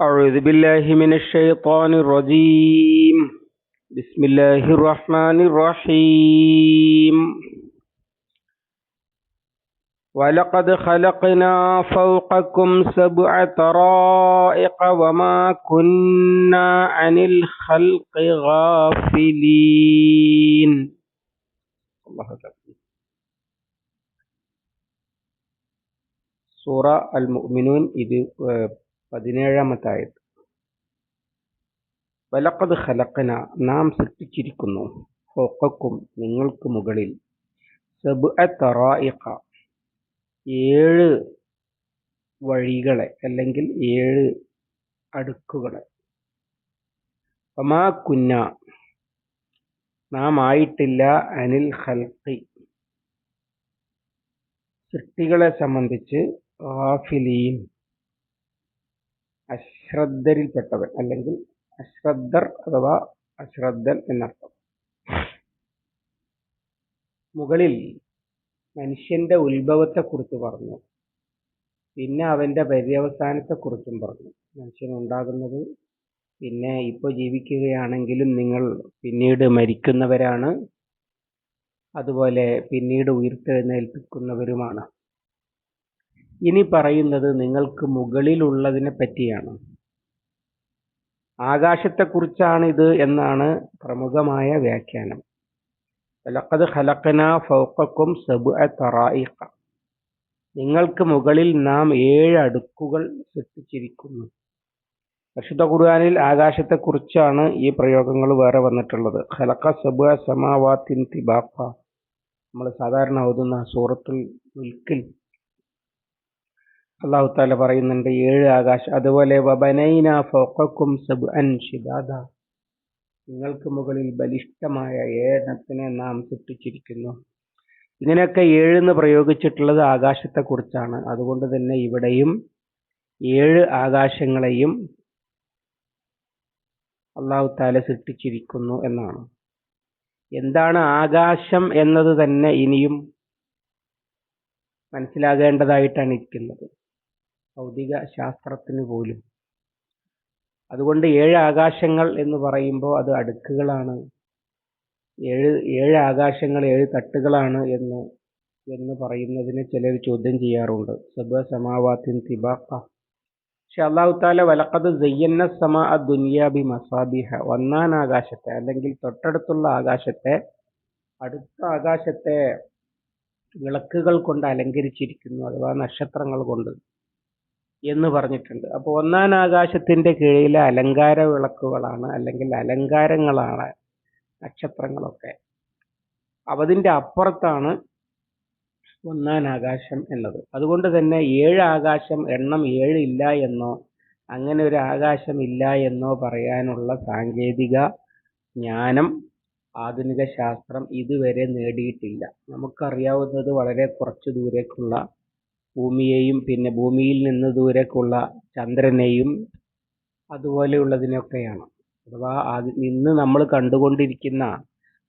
أعوذ بالله من الشيطان الرجيم بسم الله الرحمن الرحيم ولقد خلقنا فوقكم سبع طرائق وما كنا عن الخلق غافلين الله أكبر സൂറ അൽ മുഅ്മിനൂൻ ഇത് ഏഹ്, പതിനേഴാമത്തെ ആയത് വലക്കത് ഖലഖന നാം സൃഷ്ടിച്ചിരിക്കുന്നു. ഫൗഖക്കും നിങ്ങൾക്ക് മുകളിൽ. തറായിഖ ഏഴ് വഴികളെ അല്ലെങ്കിൽ ഏഴ് അടുക്കുകളെ. കുന്ന നാം ആയിട്ടില്ല അനിൽ ഖൽഖി. സൃഷ്ടികളെ സംബന്ധിച്ച് ഗാഫിലീൻ അശ്രദ്ധരിൽപ്പെട്ടവൻ അല്ലെങ്കിൽ അശ്രദ്ധർ അഥവാ അശ്രദ്ധൻ എന്നർത്ഥം. മുകളിൽ മനുഷ്യന്റെ ഉത്ഭവത്തെക്കുറിച്ച് പറഞ്ഞു. പിന്നെ അവന്റെ പര്യവസാനത്തെക്കുറിച്ചും പറഞ്ഞു. മനുഷ്യൻ ഉണ്ടാകുന്നത് പിന്നെ ഇപ്പൊ ജീവിക്കുകയാണെങ്കിലും നിങ്ങൾ പിന്നീട് മരിക്കുന്നവരാണ്. അതുപോലെ പിന്നീട് ഉയർത്തെഴുന്നേൽപ്പിക്കുന്നവരുമാണ്. ഇനി പറയുന്നത് നിങ്ങൾക്ക് മുകളിലുള്ളതിനെ പറ്റിയാണ്. ആകാശത്തെക്കുറിച്ചാണ് ഇത് എന്നാണ് പ്രമുഖമായ വ്യാഖ്യാനം. ലഖദ് ഖലഖന ഫൗക്കും സബ്അ തറായിഖ. നിങ്ങൾക്ക് മുകളിൽ നാം ഏഴ് അടുക്കുകൾ സൃഷ്ടിച്ചിരിക്കുന്നു. പരിശുദ്ധ ഖുർആനിൽ ആകാശത്തെക്കുറിച്ചാണ് ഈ പ്രയോഗങ്ങൾ വേറെ വന്നിട്ടുള്ളത്. ഖലഖ സബ്അ സമാവാത്തിൻ തിബാഖ. നമ്മൾ സാധാരണ ഓതുന്ന സൂറത്തുൽ മുൽക്കിൽ അള്ളാഹു താല പറയുന്നുണ്ട് ഏഴ് ആകാശം. അതുപോലെ നിങ്ങൾക്ക് മുകളിൽ ബലിഷ്ഠമായ ഏഴെണ്ണത്തിനെ നാം സൃഷ്ടിച്ചിരിക്കുന്നു. ഇങ്ങനെയൊക്കെ ഏഴെന്ന് പ്രയോഗിച്ചിട്ടുള്ളത് ആകാശത്തെക്കുറിച്ചാണ്. അതുകൊണ്ട് തന്നെ ഇവിടെയും ഏഴ് ആകാശങ്ങളെയും അള്ളാഹു താല സൃഷ്ടിച്ചിരിക്കുന്നു എന്നാണ്. എന്താണ് ആകാശം എന്നത് തന്നെ ഇനിയും മനസ്സിലാകേണ്ടതായിട്ടാണ് ഇരിക്കുന്നത്. ഭൗതിക ശാസ്ത്രത്തിന് പോലും. അതുകൊണ്ട് ഏഴ് ആകാശങ്ങൾ എന്ന് പറയുമ്പോൾ അത് അടുക്കുകളാണ്. ഏഴ് ഏഴ് ആകാശങ്ങൾ ഏഴ് തട്ടുകളാണ് എന്ന് എന്ന് പറയുന്നതിനെ ചിലർ ചോദ്യം ചെയ്യാറുണ്ട്. സബ സമാവാത്തിൻ തിബാക്ക പക്ഷെ അള്ളാഹുത്താല വലക്കത് സയ്യന്ന സമ ദുനിയാബി മസാബിഹ ഒന്നാൻ ആകാശത്തെ അല്ലെങ്കിൽ തൊട്ടടുത്തുള്ള ആകാശത്തെ അടുത്ത ആകാശത്തെ വിളക്കുകൾ കൊണ്ട് അലങ്കരിച്ചിരിക്കുന്നു അഥവാ നക്ഷത്രങ്ങൾ കൊണ്ട്. എന്ന് പറഞ്ഞിട്ടുണ്ട്. അപ്പോൾ ഒന്നാം ആകാശത്തിന്റെ കീഴിലെ അലങ്കാര വിളക്കുകളാണ് അല്ലെങ്കിൽ അലങ്കാരങ്ങളാണ് നക്ഷത്രങ്ങളൊക്കെ. അവതിന്റെ അപ്പുറത്താണ് ഒന്നാം ആകാശം എന്നത്. അതുകൊണ്ട് തന്നെ ഏഴ് ആകാശം എണ്ണം ഏഴ് ഇല്ല എന്നോ അങ്ങനെ ഒരു ആകാശം ഇല്ല എന്നോ പറയാനുള്ള സാങ്കേതിക ജ്ഞാനം ആധുനിക ശാസ്ത്രം ഇതുവരെ നേടിയിട്ടില്ല. നമുക്കറിയാവുന്നത് വളരെ കുറച്ച് ദൂരേക്കുള്ള ഭൂമിയെയും പിന്നെ ഭൂമിയിൽ നിന്ന് ദൂരേക്കുള്ള ചന്ദ്രനെയും അതുപോലെയുള്ളതിനൊക്കെയാണ്. അഥവാ അത് ഇന്ന് നമ്മൾ കണ്ടുകൊണ്ടിരിക്കുന്ന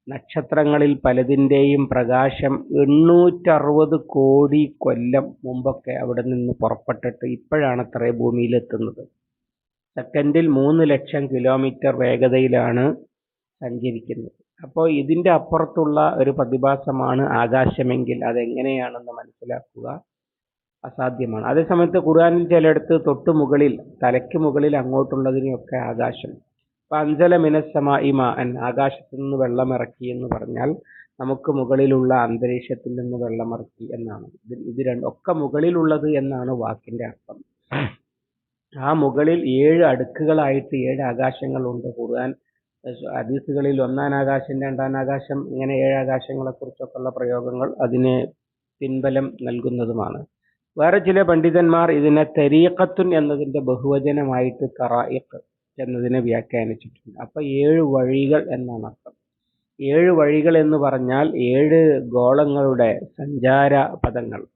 നക്ഷത്രങ്ങളിൽ പലതിന്റെയും പ്രകാശം എണ്ണൂറ്ററുപത് കോടി കൊല്ലം മുമ്പൊക്കെ അവിടെ നിന്ന് പുറപ്പെട്ടിട്ട് ഇപ്പോഴാണ് അത്രേ ഭൂമിയിലെത്തുന്നത്. സെക്കൻഡിൽ മൂന്ന് ലക്ഷം കിലോമീറ്റർ വേഗതയിലാണ് സഞ്ചരിക്കുന്നത്. അപ്പോൾ ഇതിന്റെ അപ്പുറത്തുള്ള ഒരു പ്രതിഭാസമാണ് ആകാശമെങ്കിൽ അതെങ്ങനെയാണെന്ന് മനസ്സിലാക്കുക. അസാധ്യമാണ്. അതേസമയത്ത് ഖുർആനിൽ ചിലയിടത്ത് തൊട്ടു മുകളിൽ തലയ്ക്ക് മുകളിൽ അങ്ങോട്ടുള്ളതിനെയൊക്കെ ആകാശം. അപ്പൊ അഞ്ചല മിനസമ ഇമ അൻ ആകാശത്തു നിന്ന് വെള്ളമിറക്കി എന്ന് പറഞ്ഞാൽ നമുക്ക് മുകളിലുള്ള അന്തരീക്ഷത്തിൽ നിന്ന് വെള്ളമിറക്കി എന്നാണ്. ഇത് ഇത് രണ്ട് ഒക്കെ മുകളിലുള്ളത് എന്നാണ് വാക്കിന്റെ അർത്ഥം. ആ മുകളിൽ ഏഴ് അടുക്കുകളായിട്ട് ഏഴ് ആകാശങ്ങളുണ്ട്. ഖുർആൻ ഹദീസുകളിൽ ഒന്നാം ആകാശം രണ്ടാം ആകാശം ഇങ്ങനെ ഏഴ് ആകാശങ്ങളെ കുറിച്ചൊക്കെയുള്ള പ്രയോഗങ്ങൾ അതിന് പിൻബലം നൽകുന്നതുമാണ്. വേറെ ചില പണ്ഡിതന്മാർ ഇതിനെ തെരീഖത്തുൻ എന്നതിന്റെ ബഹുവചനമായിട്ട് തറായിഖ് എന്നതിനെ വ്യാഖ്യാനിച്ചിട്ടുണ്ട്. അപ്പൊ ഏഴ് വഴികൾ എന്നാണ് അർത്ഥം. ഏഴ് വഴികൾ എന്ന് പറഞ്ഞാൽ ഏഴ് ഗോളങ്ങളുടെ സഞ്ചാര പദങ്ങൾ.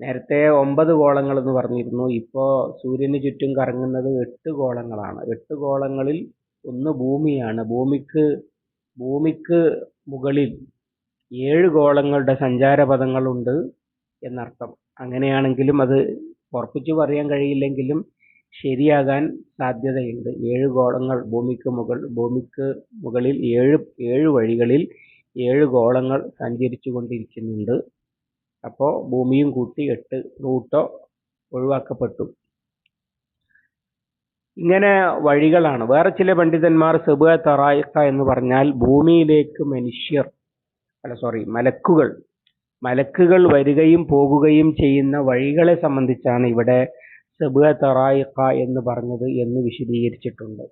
നേരത്തെ ഒമ്പത് ഗോളങ്ങൾ എന്ന് പറഞ്ഞിരുന്നു. ഇപ്പോൾ സൂര്യന് ചുറ്റും കറങ്ങുന്നത് എട്ട് ഗോളങ്ങളാണ്. എട്ട് ഗോളങ്ങളിൽ ഒന്ന് ഭൂമിയാണ്. ഭൂമിക്ക് ഭൂമിക്ക് മുകളിൽ ഏഴ് ഗോളങ്ങളുടെ സഞ്ചാര പദങ്ങളുണ്ട് എന്നർത്ഥം. അങ്ങനെയാണെങ്കിലും അത് ഉറപ്പിച്ചു പറയാൻ കഴിയില്ലെങ്കിലും ശരിയാകാൻ സാധ്യതയുണ്ട്. ഏഴ് ഗോളങ്ങൾ ഭൂമിക്ക് മുകൾ ഭൂമിക്ക് മുകളിൽ ഏഴ് ഏഴ് വഴികളിൽ ഏഴ് ഗോളങ്ങൾ സഞ്ചരിച്ചു കൊണ്ടിരിക്കുന്നുണ്ട് അപ്പോൾ ഭൂമിയും കൂട്ടി എട്ട് റൂട്ടോ ഒഴിവാക്കപ്പെട്ടു. ഇങ്ങനെ വഴികളാണ്. വേറെ ചില പണ്ഡിതന്മാർ സെബുഅ തറായിക്ക എന്ന് പറഞ്ഞാൽ ഭൂമിയിലേക്ക് മനുഷ്യർ അല്ല സോറി മലക്കുകൾ മലക്കുകൾ വരികയും പോകുകയും ചെയ്യുന്ന വഴികളെ സംബന്ധിച്ചാണ് ഇവിടെ സബ് തറായിക്ക എന്ന് പറഞ്ഞത് എന്ന് വിശദീകരിച്ചിട്ടുണ്ട്.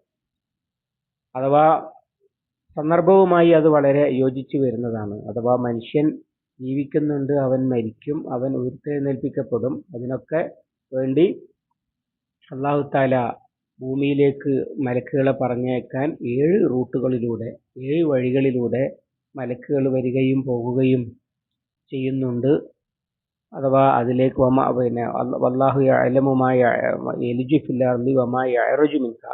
അഥവാ സന്ദർഭവുമായി അത് വളരെ യോജിച്ചു വരുന്നതാണ്. അഥവാ മനുഷ്യൻ ജീവിക്കുന്നുണ്ട് അവൻ മരിക്കും അവൻ ഉയർത്തെഴുന്നേൽപ്പിക്കപ്പെടും അതിനൊക്കെ വേണ്ടി അള്ളാഹു താല ഭൂമിയിലേക്ക് മലക്കുകളെ പറഞ്ഞേക്കാൻ ഏഴ് റൂട്ടുകളിലൂടെ ഏഴ് വഴികളിലൂടെ മലക്കുകൾ വരികയും പോകുകയും ചെയ്യുന്നുണ്ട്. അഥവാ അതിലേക്ക് വമ പിന്നെ വല്ലാഹു അലമുമായ എലിജു ഫില്ലി വമായ അയറുജു മിൻക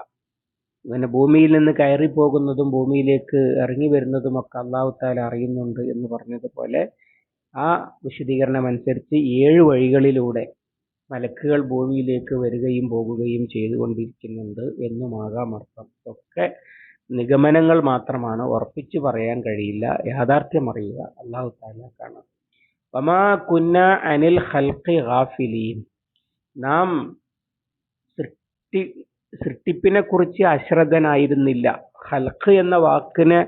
പിന്നെ ഭൂമിയിൽ നിന്ന് കയറി പോകുന്നതും ഭൂമിയിലേക്ക് ഇറങ്ങി വരുന്നതും ഒക്കെ അള്ളാഹു താല അറിയുന്നുണ്ട് എന്ന് പറഞ്ഞതുപോലെ ആ വിശദീകരണം അനുസരിച്ച് ഏഴ് വഴികളിലൂടെ മലക്കുകൾ ഭൂമിയിലേക്ക് വരികയും പോകുകയും ചെയ്തുകൊണ്ടിരിക്കുന്നുണ്ട് എന്നുമാകാം അർത്ഥം. ഒക്കെ നിഗമനങ്ങൾ മാത്രമാണ്. ഉറപ്പിച്ചു പറയാൻ കഴിയില്ല. യാഥാർത്ഥ്യം അറിയുക. അള്ളാഹു താലാക്കാണ് വമാ കുന്ന അനിൽ ഹൽഖി ഗാഫിലീൻ. നാം സൃഷ്ടി സൃഷ്ടിപ്പിനെ കുറിച്ച് അശ്രദ്ധനായിരുന്നില്ല. ഹൽഖ് എന്ന വാക്കിനെ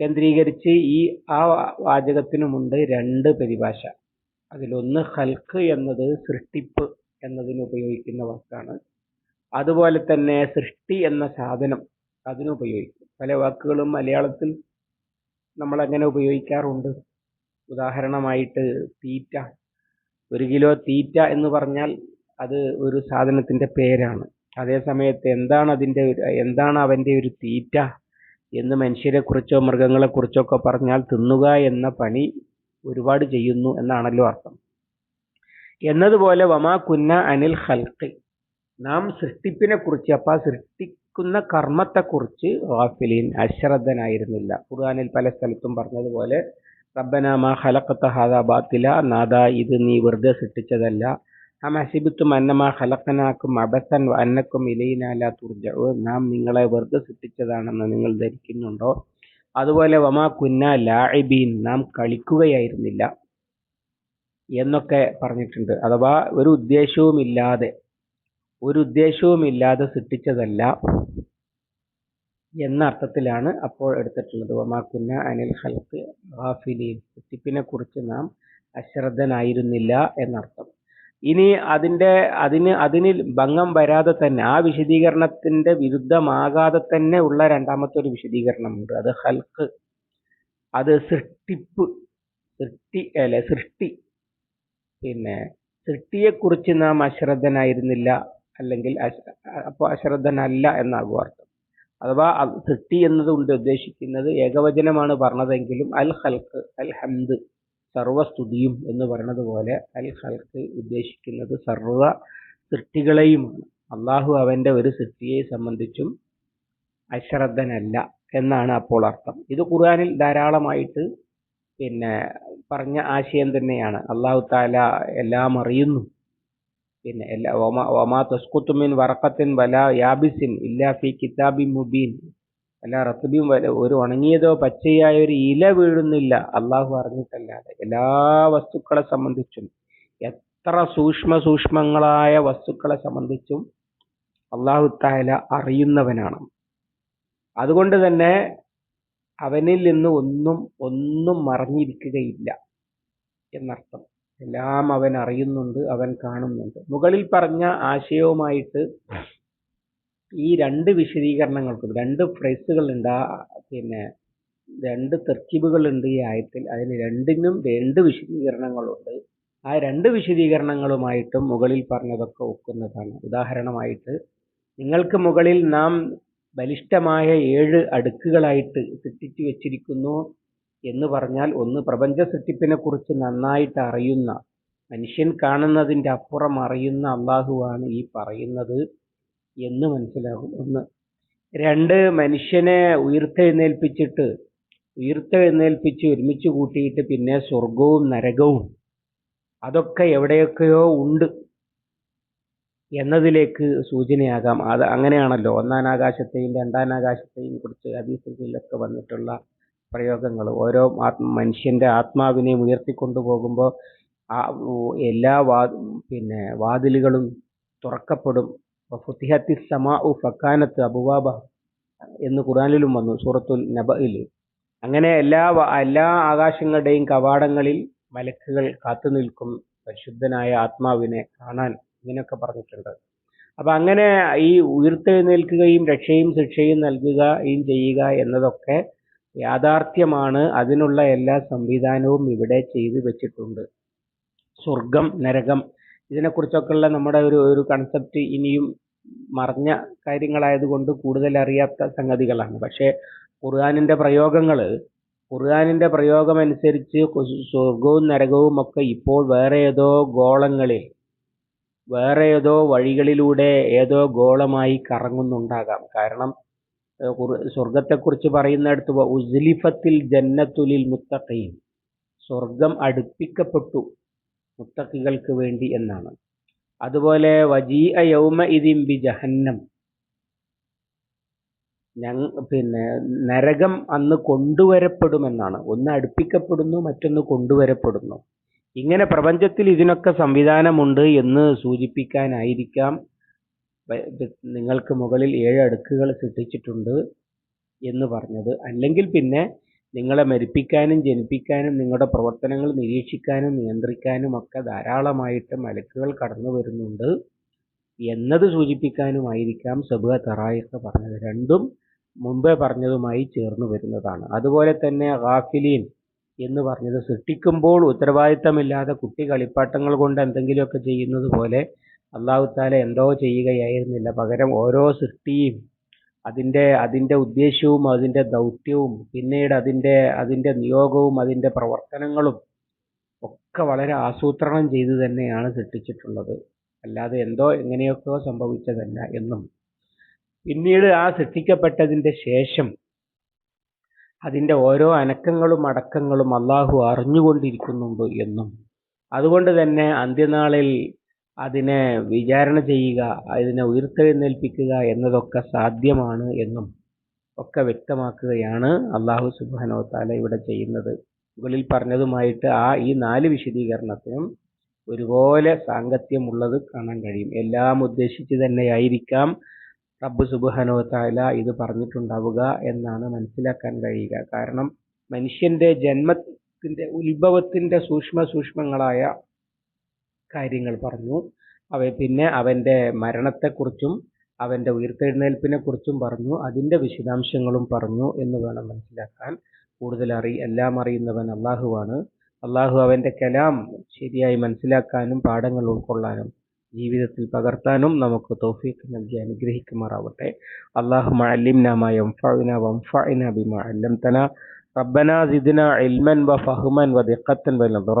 കേന്ദ്രീകരിച്ച് ഈ ആ വാചകത്തിനുമുണ്ട് രണ്ട് പരിഭാഷ. അതിലൊന്ന് ഹൽക്ക് എന്നത് സൃഷ്ടിപ്പ് എന്നതിന് ഉപയോഗിക്കുന്ന വാക്കാണ്. അതുപോലെ തന്നെ സൃഷ്ടി എന്ന സാധനം അതിനുപയോഗിക്കും പല വാക്കുകളും മലയാളത്തിൽ നമ്മൾ അങ്ങനെ ഉപയോഗിക്കാറുണ്ട്. ഉദാഹരണമായിട്ട് തീറ്റ. ഒരു കിലോ തീറ്റ എന്ന് പറഞ്ഞാൽ അത് ഒരു സാധനത്തിന്റെ പേരാണ്. അതേ സമയത്ത് എന്താണ് അതിന്റെ എന്താണ് അവന്റെ ഒരു തീറ്റ എന്ന് മനുഷ്യരെക്കുറിച്ചോ മൃഗങ്ങളെക്കുറിച്ചോ മൃഗങ്ങളെ കുറിച്ചോ ഒക്കെ പറഞ്ഞാൽ തിന്നുക എന്ന പണി ഒരുപാട് ചെയ്യുന്നു എന്നാണല്ലോ അർത്ഥം. എന്നതുപോലെ വമാ കുന്ന അനിൽ ഹൽക്ക് നാം സൃഷ്ടിപ്പിനെ കുറിച്ച് അപ്പൊ സൃഷ്ടിക്കുന്ന കർമ്മത്തെക്കുറിച്ച് വാഫിലീൻ അശ്രദ്ധനായിരുന്നില്ല. ഖുർആാനിൽ പല സ്ഥലത്തും പറഞ്ഞതുപോലെ റബ്ബന മാ ഖലഖത ഹാദാ ബാത്തില നാദ ഇത് നീ വെറുതെ സൃഷ്ടിച്ചതല്ല. ഹസിബത്തും അന്നമാ ഖലഖനാക്കും അബസൻ അന്നക്കും ഇലയിനാല ലാ തുർജഉ. നാം നിങ്ങളെ വെറുതെ സൃഷ്ടിച്ചതാണെന്ന് നിങ്ങൾ ധരിക്കുന്നുണ്ടോ? അതുപോലെ വമാ കുന്ന ലാഇബീൻ നാം കളിക്കുകയായിരുന്നില്ല എന്നൊക്കെ പറഞ്ഞിട്ടുണ്ട്. അഥവാ ഒരു ഉദ്ദേശവുമില്ലാതെ ഒരു ഉദ്ദേശവുമില്ലാതെ സൃഷ്ടിച്ചതല്ല. എന്ന അർത്ഥത്തിലാണ് അപ്പോൾ എടുത്തിട്ടുള്ളത്. വമാക്കുന്ന അനിൽ ഹൽക്ക് ഹാഫിലീൻ സൃഷ്ടിപ്പിനെ കുറിച്ച് നാം അശ്രദ്ധനായിരുന്നില്ല എന്നർത്ഥം. ഇനി അതിന്റെ അതിന് അതിന് ഭംഗം വരാതെ തന്നെ ആ വിശദീകരണത്തിന്റെ വിരുദ്ധമാകാതെ തന്നെ ഉള്ള രണ്ടാമത്തെ ഒരു വിശദീകരണമുണ്ട്. അത് ഹൽക്ക് അത് സൃഷ്ടിപ്പ് സൃഷ്ടി അല്ലെ സൃഷ്ടി. പിന്നെ സൃഷ്ടിയെക്കുറിച്ച് നാം അശ്രദ്ധനായിരുന്നില്ല അല്ലെങ്കിൽ അപ്പോൾ അശ്രദ്ധനല്ല എന്നാകും അർത്ഥം അഥവാ സൃഷ്ടി എന്നതുകൊണ്ട് ഉദ്ദേശിക്കുന്നത് ഏകവചനമാണ് പറഞ്ഞതെങ്കിലും അൽ ഹൽക്ക് അൽ ഹംദ് സർവസ്തുതിയും എന്ന് പറയുന്നത് പോലെ അൽ ഹൽക്ക് ഉദ്ദേശിക്കുന്നത് സർവ സൃഷ്ടികളെയുമാണ്. അള്ളാഹു അവന്റെ ഒരു സൃഷ്ടിയെ സംബന്ധിച്ചും അശ്രദ്ധനല്ല എന്നാണ് അപ്പോൾ അർത്ഥം. ഇത് ഖുർആാനിൽ ധാരാളമായിട്ട് പിന്നെ പറഞ്ഞ ആശയം തന്നെയാണ്. അള്ളാഹു താല എല്ലാം അറിയുന്നു. പിന്നെ എല്ലാ ഒമാ തസ്കുത്തുമിൻ വറക്കത്തിൻ വല യാബിസിൻ ഇല്ലാ ഫി കിതാബി മുബീൻ. അല്ല റത്തുബിയും ഒരു ഉണങ്ങിയതോ പച്ചയായ ഒരു ഇല വീഴുന്നില്ല. അള്ളാഹു അറിഞ്ഞിട്ടല്ലാതെ എല്ലാ വസ്തുക്കളെ സംബന്ധിച്ചും എത്ര സൂക്ഷ്മ സൂക്ഷ്മങ്ങളായ വസ്തുക്കളെ സംബന്ധിച്ചും അള്ളാഹു താല അറിയുന്നവനാണ്. അതുകൊണ്ട് തന്നെ അവനിൽ നിന്ന് ഒന്നും ഒന്നും മറഞ്ഞിരിക്കുകയില്ല എന്നർത്ഥം. എല്ലാം അവൻ അറിയുന്നുണ്ട് അവൻ കാണുന്നുണ്ട്. മുകളിൽ പറഞ്ഞ ആശയവുമായിട്ട് ഈ രണ്ട് വിശദീകരണങ്ങൾക്കും രണ്ട് ഫ്രൈസുകളുണ്ട് ആ പിന്നെ രണ്ട് തെർക്കിബുകളുണ്ട് ഈ ആയത്തിൽ അതിന് രണ്ടിനും രണ്ട് വിശദീകരണങ്ങളുണ്ട്. ആ രണ്ട് വിശദീകരണങ്ങളുമായിട്ടും മുകളിൽ പറഞ്ഞതൊക്കെ ഒക്കുന്നതാണ്. ഉദാഹരണമായിട്ട് നിങ്ങൾക്ക് മുകളിൽ നാം ബലിഷ്ഠമായ ഏഴ് അടുക്കുകളായിട്ട് സൃഷ്ടിച്ചു വെച്ചിരിക്കുന്നു. എന്ന് പറഞ്ഞാൽ ഒന്ന് പ്രപഞ്ച സൃഷ്ടിപ്പിനെ കുറിച്ച് നന്നായിട്ട് അറിയുന്ന മനുഷ്യൻ കാണുന്നതിന്റെ അപ്പുറം അറിയുന്ന അള്ളാഹുവാണ് ഈ പറയുന്നത് എന്ന് മനസ്സിലാകും. ഒന്ന്. രണ്ട് മനുഷ്യനെ ഉയർത്തെഴുന്നേൽപ്പിച്ചിട്ട് ഉയർത്തെഴുന്നേൽപ്പിച്ച് ഒരുമിച്ച് കൂട്ടിയിട്ട് പിന്നെ സ്വർഗവും നരകവും അതൊക്കെ എവിടെയൊക്കെയോ ഉണ്ട് എന്നതിലേക്ക് സൂചനയാകാം. അത് അങ്ങനെയാണല്ലോ. ഒന്നാം ആകാശത്തെയും രണ്ടാം ആകാശത്തെയും കുറിച്ച് ഹദീസുകളിലൊക്കെ വന്നിട്ടുള്ള പ്രയോഗങ്ങൾ. ഓരോ മനുഷ്യന്റെ ആത്മാവിനെ ഉയർത്തിക്കൊണ്ടു പോകുമ്പോൾ ആ എല്ലാ വാ പിന്നെ വാതിലുകളും തുറക്കപ്പെടും. ഫുത്തിഹത്തി സമാ ഉ ഫക്കാനത്ത് അബുവാബ എന്ന് ഖുറാനിലും വന്നു സൂറത്തുൽ നബയിൽ അങ്ങനെ എല്ലാ എല്ലാ ആകാശങ്ങളുടെയും കവാടങ്ങളിൽ മലക്കുകൾ കാത്തു നിൽക്കും പരിശുദ്ധനായ ആത്മാവിനെ കാണാൻ ഇങ്ങനെയൊക്കെ പറഞ്ഞിട്ടുണ്ട്. അപ്പൊ അങ്ങനെ ഈ ഉയർത്തെഴുന്നേൽക്കുകയും രക്ഷയും ശിക്ഷയും നൽകുകയും ചെയ്യുക എന്നതൊക്കെ യാഥാർത്ഥ്യമാണ് അതിനുള്ള എല്ലാ സംവിധാനവും ഇവിടെ ചെയ്തു വെച്ചിട്ടുണ്ട്. സ്വർഗം നരകം ഇതിനെക്കുറിച്ചൊക്കെയുള്ള നമ്മുടെ ഒരു ഒരു കൺസെപ്റ്റ് ഇനിയും മറഞ്ഞ കാര്യങ്ങളായതുകൊണ്ട് കൂടുതൽ അറിയാത്ത സംഗതികളാണ്. പക്ഷേ ഖുർആാനിന്റെ പ്രയോഗങ്ങൾ ഖുർആാനിന്റെ പ്രയോഗമനുസരിച്ച് സ്വർഗവും നരകവും ഒക്കെ ഇപ്പോൾ വേറെ ഏതോ ഗോളങ്ങളിൽ വേറെ ഏതോ വഴികളിലൂടെ ഏതോ ഗോളമായി കറങ്ങുന്നുണ്ടാകാം. കാരണം സ്വർഗത്തെക്കുറിച്ച് പറയുന്നിടത്ത് ഉസ്ലിഫത്തിൽ ജന്നത്തുലിൽ മുത്തഖീൻ. സ്വർഗം അടുപ്പിക്കപ്പെട്ടു മുത്തക്കികൾക്ക് വേണ്ടി എന്നാണ്. അതുപോലെ വജീഅ യൗമ ഇതിം ബി ജഹന്നം. ഞങ്ങ പിന്നെ നരകം അന്ന് കൊണ്ടുവരപ്പെടുമെന്നാണ്. ഒന്ന് അടുപ്പിക്കപ്പെടുന്നു മറ്റൊന്ന് കൊണ്ടുവരപ്പെടുന്നു. ഇങ്ങനെ പ്രപഞ്ചത്തിൽ ഇതിനൊക്കെ സംവിധാനമുണ്ട് എന്ന് സൂചിപ്പിക്കാനായിരിക്കാം നിങ്ങൾക്ക് മുകളിൽ ഏഴ് അടുക്കുകൾ സൃഷ്ടിച്ചിട്ടുണ്ട് എന്ന് പറഞ്ഞത്. അല്ലെങ്കിൽ പിന്നെ നിങ്ങളെ മരിപ്പിക്കാനും ജനിപ്പിക്കാനും നിങ്ങളുടെ പ്രവർത്തനങ്ങൾ നിരീക്ഷിക്കാനും നിയന്ത്രിക്കാനും ഒക്കെ ധാരാളമായിട്ട് മലക്കുകൾ കടന്നു വരുന്നുണ്ട് എന്നത് സൂചിപ്പിക്കാനുമായിരിക്കാം സബുഹ തറായിക്ക് പറഞ്ഞത്. രണ്ടും മുമ്പേ പറഞ്ഞതുമായി ചേർന്നു വരുന്നതാണ്. അതുപോലെ തന്നെ ഗാഫിലീൻ എന്ന് പറഞ്ഞത് സൃഷ്ടിക്കുമ്പോൾ ഉത്തരവാദിത്തമില്ലാതെ കുട്ടി കളിപ്പാട്ടങ്ങൾ കൊണ്ട് എന്തെങ്കിലുമൊക്കെ ചെയ്യുന്നത് പോലെ അള്ളാഹു താല എന്തോ ചെയ്യുകയായിരുന്നില്ല. പകരം ഓരോ സൃഷ്ടിയും അതിന്റെ അതിന്റെ ഉദ്ദേശ്യവും അതിന്റെ ദൗത്യവും പിന്നീട് അതിന്റെ അതിന്റെ നിയോഗവും അതിന്റെ പ്രവർത്തനങ്ങളും ഒക്കെ വളരെ ആസൂത്രണം ചെയ്ത് തന്നെയാണ് സൃഷ്ടിച്ചിട്ടുള്ളത്. അല്ലാതെ എന്തോ എങ്ങനെയൊക്കെയോ സംഭവിച്ചതല്ല എന്നും. പിന്നീട് ആ സൃഷ്ടിക്കപ്പെട്ടതിന്റെ ശേഷം അതിന്റെ ഓരോ അനക്കങ്ങളും അടക്കങ്ങളും അള്ളാഹു അറിഞ്ഞുകൊണ്ടിരിക്കുന്നുണ്ട് എന്നും. അതുകൊണ്ട് തന്നെ അന്ത്യനാളിൽ അതിനെ വിചാരണ ചെയ്യുക അതിനെ ഉയർത്തെഴുന്നേൽപ്പിക്കുക എന്നതൊക്കെ സാധ്യമാണ് എന്നും ഒക്കെ വ്യക്തമാക്കുകയാണ് അള്ളാഹു സുബാനോ താല ഇവിടെ ചെയ്യുന്നത്. മുകളിൽ പറഞ്ഞതുമായിട്ട് ആ ഈ നാല് വിശദീകരണത്തിനും ഒരുപോലെ സാങ്കത്യമുള്ളത് കാണാൻ കഴിയും. എല്ലാം ഉദ്ദേശിച്ച് തന്നെയായിരിക്കാം റബ്ബ് സുബാനോ താല ഇത് പറഞ്ഞിട്ടുണ്ടാവുക എന്നാണ് മനസ്സിലാക്കാൻ കഴിയുക. കാരണം മനുഷ്യന്റെ ജന്മത്തിന്റെ ഉത്ഭവത്തിന്റെ സൂക്ഷ്മ സൂക്ഷ്മങ്ങളായ കാര്യങ്ങൾ പറഞ്ഞു. അവ പിന്നെ അവന്റെ മരണത്തെക്കുറിച്ചും അവന്റെ ഉയർത്തെഴുന്നേൽപ്പിനെക്കുറിച്ചും പറഞ്ഞു. അതിന്റെ വിശദാംശങ്ങളും പറഞ്ഞു എന്ന് വേണം മനസ്സിലാക്കാൻ. കൂടുതൽ അറി എല്ലാം അറിയുന്നവൻ അള്ളാഹുവാണ് അള്ളാഹു അവന്റെ കലാം ശരിയായി മനസ്സിലാക്കാനും പാഠങ്ങൾ ഉൾക്കൊള്ളാനും ജീവിതത്തിൽ പകർത്താനും നമുക്ക് തോഫീക്ക് നൽകി അനുഗ്രഹിക്കുമാറാവട്ടെ. അള്ളാഹു മഅല്ലിംനാമ യംഫഅന വംഫഅന ബിമ അല്ലംതന. റബ്ബനാ സിദ്ന ഇൽമൻ വഫഹ്മൻ വദിഖത്തൻ നദറ.